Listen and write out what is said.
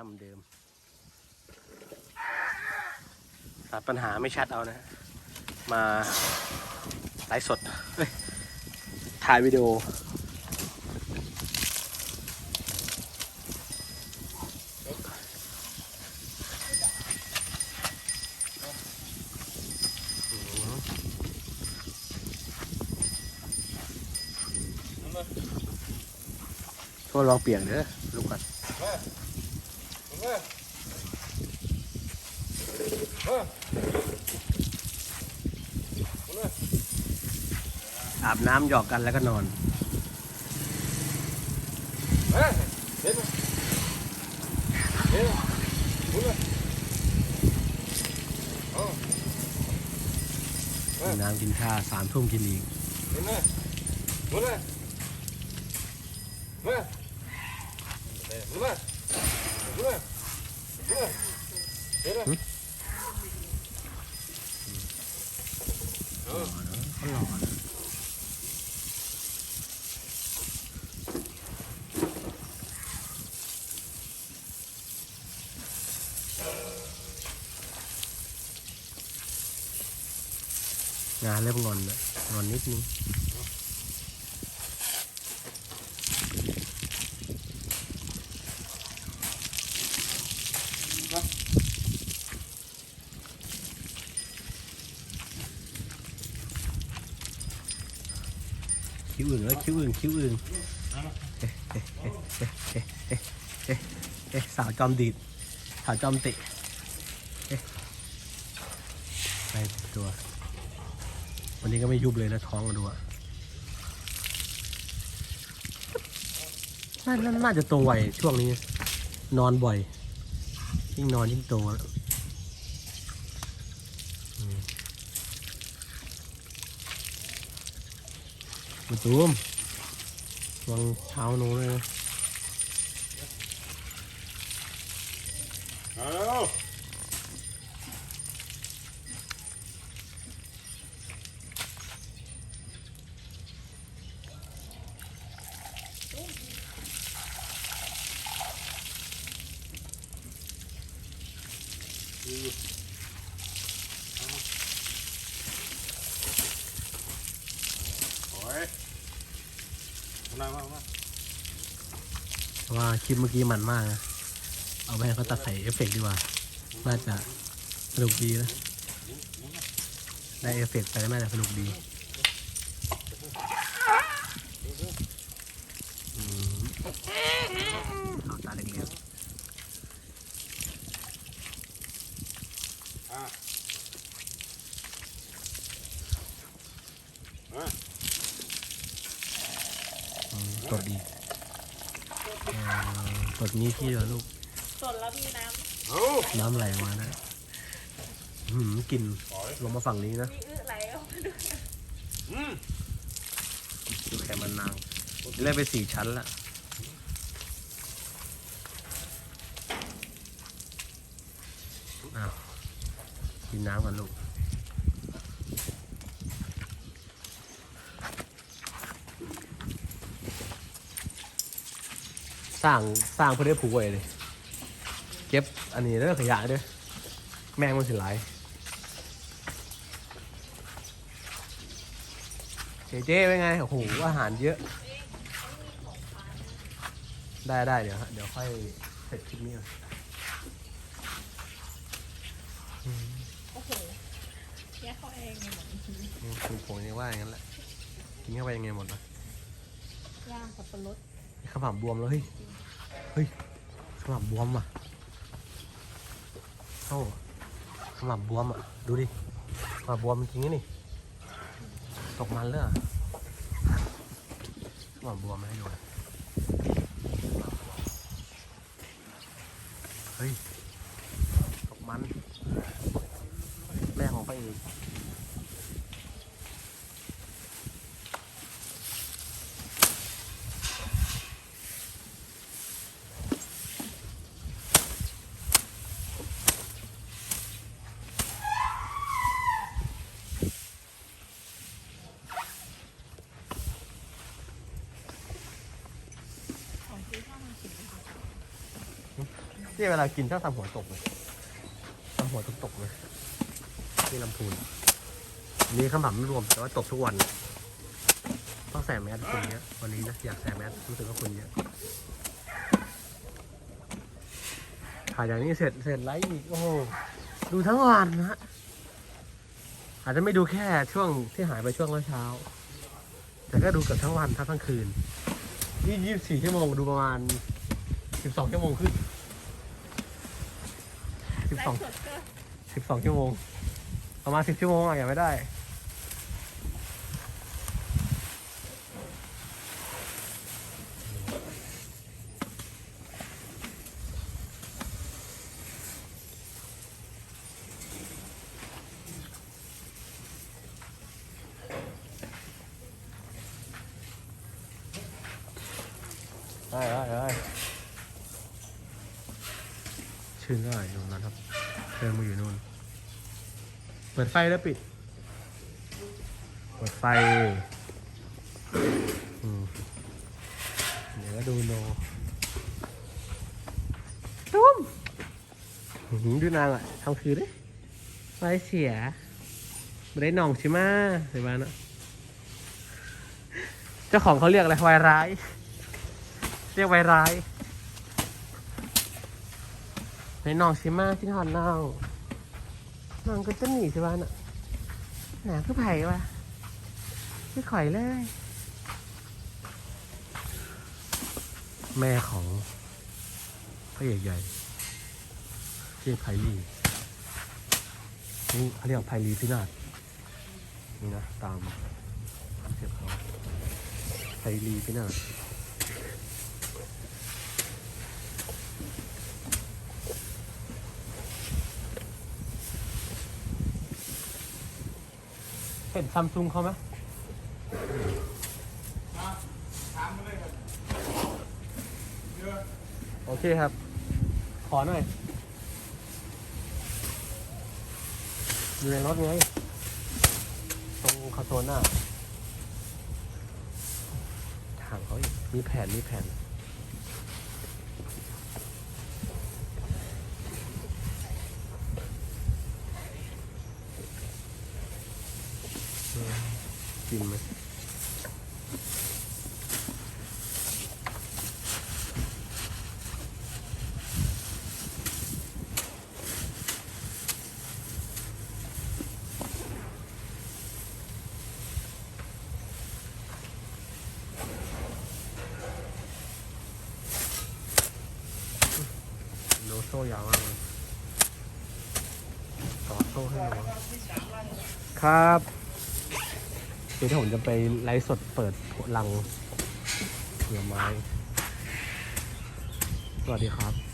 น้ำเดิม ตัดปัญหาไม่ชัดเอานะ มาไลฟ์สดถ่ายวิดีโอโทษลองเปลี่ยกเด้อลูกก่อน อาบน้ำหยอกกันแล้วก็นอนกินน้ำกินข้าวสามทุ่มกินอีกเขา หล่อนะงานเริ่มงอนแล้วงอนนิดนึง อื่นเอ้ยคิ้วอื่นคิ้วอื่นเอ๊ะเอ๊ะเอ๊ะเอ๊ะเอ๊ะเอ๊ะสาวจอมดีดสาวจอมตะเอ๊ะไปตัว วันนี้ก็ไม่ยุบเลยนะท้องมาดูอะน่าน่าน่าจะโตไวช่วงนี้ นอนบ่อย ยิ่งนอนยิ่งโตแล้วอืม มาตูมวางเท้าหนูเลยนะเพราะ ว่าคลิปเมื่อกี้มันมากนะ เอาไปให้เขาตัดใส่เอฟเฟกดีกว่า น่าจะสนุกดีนะ ได้เอฟเฟกต์ไปแล้วน่าจะสนุกดีอืมเอาตาเล็กๆ อกดนี้ที่เหรอลูก สดแล้วมีน้น้ำไหลมานะหืมกลิ่นลงมาฝั่งนี้นะำมีอื้อไหลออกมาด้วยดูแค่มันนางเล่นไปสี่ชั้นละอ้าวกินน้ำกันลูก สร้างสร้างเพื่อได้ผูกไว้เลย เก็บอันนี้เด้อขยะเด้อแมงมันสิไหลายเจเจ้เป็นไงโอ้โหอาหารเยอะ ได้ได้เดี๋ยวฮะเดี๋ยวค่อยเสร็จคลิปนี้ก่อนโอ้โหแยกเขาเองเลยเหมือนอืมคุณผมยังว่าอย่างนั้นแหละกินเข้าไปยังไงหมดนะย่างสับปะรด ขมับบวมแล้วเฮ้ย เฮ้ยขมับบวมอะเอ้ขมับบวมอะ ดูดิขมับบวมจริงนี่ ตกมันเลยอะขมับบวมให้ดูเฮ้ย ตกมัน แม่ของพระเอก นี่เวลากินชอบทำหัวตกเลยทำหัวตกตกเลยที่ลำพูนนนี้ขมำไม่รวมแต่ว่าตกทุกวันต้องใส่แมสคนเยอะวันนี้นะอยากใส่แมสรู้สึกว่าคนเยอะถ่ายอย่างนี้เสร็จเสร็จไลฟ์อีกโอ้โหดูทั้งวันนะฮะอาจจะไม่ดูแค่ช่วงที่หายไปช่วงเช้า แต่ก็ดูเกือบทั้งวันทั้งทั้งคืน นี่ยี่สิบสี่ชั่วโมงดูประมาณสิบสองชั่วโมงขึ้น สิบไลสองฟ์สดก็สิบสองชั่วโมง ประมาณสิบชั่วโมงอะอย่าไม่ได้ ได้ได้ได้ ชื่นก็อยู่ตรงนั้นครับเดินมาอยู่นู่น เปิดไฟแล้วปิด เปิดไฟอืมเดี๋ยวก็ดูโนตุ้มอื้อหือดูนางอะทำคือดิไฟเสียไม่ได้หน่องใช่ไหมเสียบ้านอะเจ้าของเขาเรียกอะไรวายร้าย เรียกวายร้าย ในน่องใช่ไหมที่หอนน้องน้องก็จะหนีสิวะน่ะหนาคือไผ่วะคือข่อยเลย แม่ของพระเอกใหญ่ชื่อไพลีนี่เขาเรียกไพลีพินาศนี่นะตามเสียบเขาไพลีพินาศ เห็นซัมซุงเขาไหมโอเคครับ ขอหน่อย อยู่ในรถไงตรงคาโซน่าถามเขาอีกมีแผน มีแผน กินไหมโลโซ่ยาวมากเลยต่อโซ่ให้หนูครับ คือถ้าผมจะไปไลฟ์สดเปิดลังเหนือไม้ สวัสดีครับ